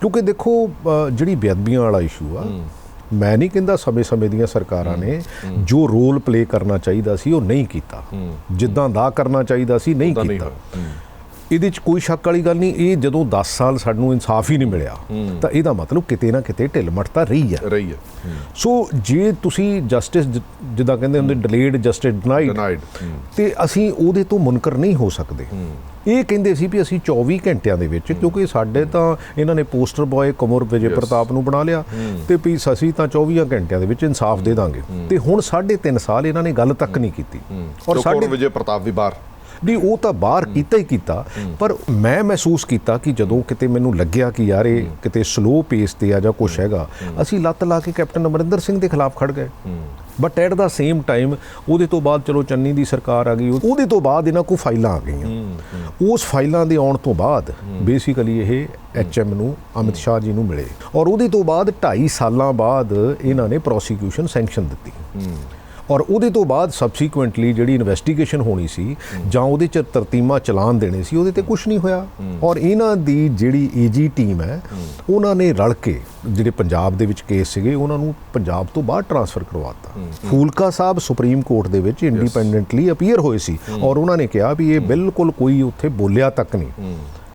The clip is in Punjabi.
ਕਿਉਂਕਿ ਦੇਖੋ ਜਿਹੜੀ ਬੇਅਦਬੀਆਂ ਵਾਲਾ ਇਸ਼ੂ ਆ ਮੈਂ ਨਹੀਂ ਕਹਿੰਦਾ ਸਮੇਂ-ਸਮੇਂ ਦੀਆਂ ਸਰਕਾਰਾਂ ਨੇ ਜੋ ਰੋਲ ਪਲੇ ਕਰਨਾ ਚਾਹੀਦਾ ਸੀ ਉਹ ਨਹੀਂ ਕੀਤਾ। ਜਿੱਦਾਂ ਦਾ ਕਰਨਾ ਚਾਹੀਦਾ ਸੀ ਨਹੀਂ ਕੀਤਾ। ਇਹਦੇ 'ਚ ਕੋਈ ਸ਼ੱਕ ਵਾਲੀ ਗੱਲ ਨਹੀਂ ਇਹ ਜਦੋਂ 10 ਸਾਲ ਸਾਨੂੰ ਇਨਸਾਫ ਹੀ ਨਹੀਂ ਮਿਲਿਆ ਤਾਂ ਇਹਦਾ ਮਤਲਬ ਕਿਤੇ ਨਾ ਕਿਤੇ ਢਿੱਲ ਮੱਠ ਤਾਂ ਰਹੀ ਆ ਰਹੀ ਹੈ ਹੂੰ। ਸੋ ਜੇ ਤੁਸੀਂ ਜਸਟਿਸ ਜਿੱਦਾਂ ਕਹਿੰਦੇ ਹੁੰਦੇ ਡਿਲੇਡ ਜਸਟਿਸ ਡਿਨਾਈਡ ਹੂੰ। ਤੇ ਅਸੀਂ ਉਹਦੇ ਤੋਂ ਮੁਨਕਰ ਨਹੀਂ ਹੋ ਸਕਦੇ। ਇਹ ਕਹਿੰਦੇ ਸੀ ਵੀ ਅਸੀਂ 24 ਘੰਟਿਆਂ ਦੇ ਵਿੱਚ ਕਿਉਂਕਿ ਸਾਡੇ ਤਾਂ ਇਹਨਾਂ ਨੇ ਪੋਸਟਰ ਬॉय ਕੁਮਰ ਵਿਜੇ ਪ੍ਰਤਾਪ ਨੂੰ ਬਣਾ ਲਿਆ ਤੇ ਵੀ ਅਸੀਂ ਤਾਂ 24 ਘੰਟਿਆਂ ਦੇ ਵਿੱਚ ਇਨਸਾਫ ਦੇ ਦਾਂਗੇ। ਤੇ ਹੁਣ 3.5 ਸਾਲ ਇਹਨਾਂ ਨੇ ਗੱਲ ਤੱਕ ਨਹੀਂ ਕੀਤੀ। ਔਰ ਔਰ ਸਾਡੇ ਵਿਜੇ ਪ੍ਰਤਾਪ ਵੀ ਬਾਹਰ। ਨਹੀਂ ਉਹ ਤਾਂ ਬਾਹਰ ਕੀਤਾ ਹੀ ਕੀਤਾ ਪਰ ਮੈਂ ਮਹਿਸੂਸ ਕੀਤਾ ਕਿ ਜਦੋਂ ਕਿਤੇ ਮੈਨੂੰ ਲੱਗਿਆ ਕਿ ਯਾਰ ਇਹ ਕਿਤੇ ਸਲੋ ਪੇਸ ਤੇ ਆ ਜਾਂ ਕੁਛ ਹੈਗਾ ਅਸੀਂ ਲੱਤ ਲਾ ਕੇ ਕੈਪਟਨ ਅਮਰਿੰਦਰ ਸਿੰਘ ਦੇ ਖਿਲਾਫ ਖੜ ਗਏ। But at the same time ਉਹਦੇ ਤੋਂ ਬਾਅਦ ਚਲੋ ਚੰਨੀ ਦੀ ਸਰਕਾਰ ਆ ਗਈ ਉਹਦੇ ਤੋਂ ਬਾਅਦ ਇਹਨਾਂ ਕੋਲ ਫਾਈਲਾਂ ਆ ਗਈਆਂ। ਉਸ ਫਾਈਲਾਂ ਦੇ ਆਉਣ ਤੋਂ ਬਾਅਦ ਬੇਸਿਕਲੀ ਇਹ ਐਚਐਮ ਨੂੰ ਅਮਿਤ ਸ਼ਾਹ ਜੀ ਨੂੰ ਮਿਲੇ। ਔਰ ਉਹਦੇ ਤੋਂ ਬਾਅਦ 2.5 ਸਾਲਾਂ ਬਾਅਦ ਇਹਨਾਂ ਨੇ ਪ੍ਰੋਸੀਕਿਊਸ਼ਨ ਸੈਂਕਸ਼ਨ ਦਿੱਤੀ। ਔਰ ਉਹਦੇ ਤੋਂ ਬਾਅਦ ਸਬਸੀਕੁਐਂਟਲੀ ਜਿਹੜੀ ਇਨਵੈਸਟੀਗੇਸ਼ਨ ਹੋਣੀ ਸੀ ਜਾਂ ਉਹਦੇ ਚ ਤਰਤੀਮਾ ਚਲਾਨ ਦੇਣੇ ਸੀ ਉਹਦੇ ਤੇ ਕੁਝ ਨਹੀਂ ਹੋਇਆ। ਔਰ ਇਹਨਾਂ ਦੀ ਜਿਹੜੀ ਏਜੀ ਟੀਮ ਹੈ ਉਹਨਾਂ ਨੇ ਰਲ ਕੇ ਜਿਹੜੇ ਪੰਜਾਬ ਦੇ ਵਿੱਚ ਕੇਸ ਸੀਗੇ ਉਹਨਾਂ ਨੂੰ ਪੰਜਾਬ ਤੋਂ ਬਾਹਰ ਟਰਾਂਸਫਰ ਕਰਵਾਤਾ ਫੂਲਕਾ ਸਾਹਿਬ ਸੁਪਰੀਮ ਕੋਰਟ ਦੇ ਵਿੱਚ ਇੰਡੀਪੈਂਡੈਂਟਲੀ ਅਪੀਅਰ ਹੋਏ ਸੀ ਔਰ ਉਹਨਾਂ ਨੇ ਕਿਹਾ ਵੀ ਇਹ ਬਿਲਕੁਲ ਕੋਈ ਉੱਥੇ ਬੋਲਿਆ ਤੱਕ ਨਹੀਂ।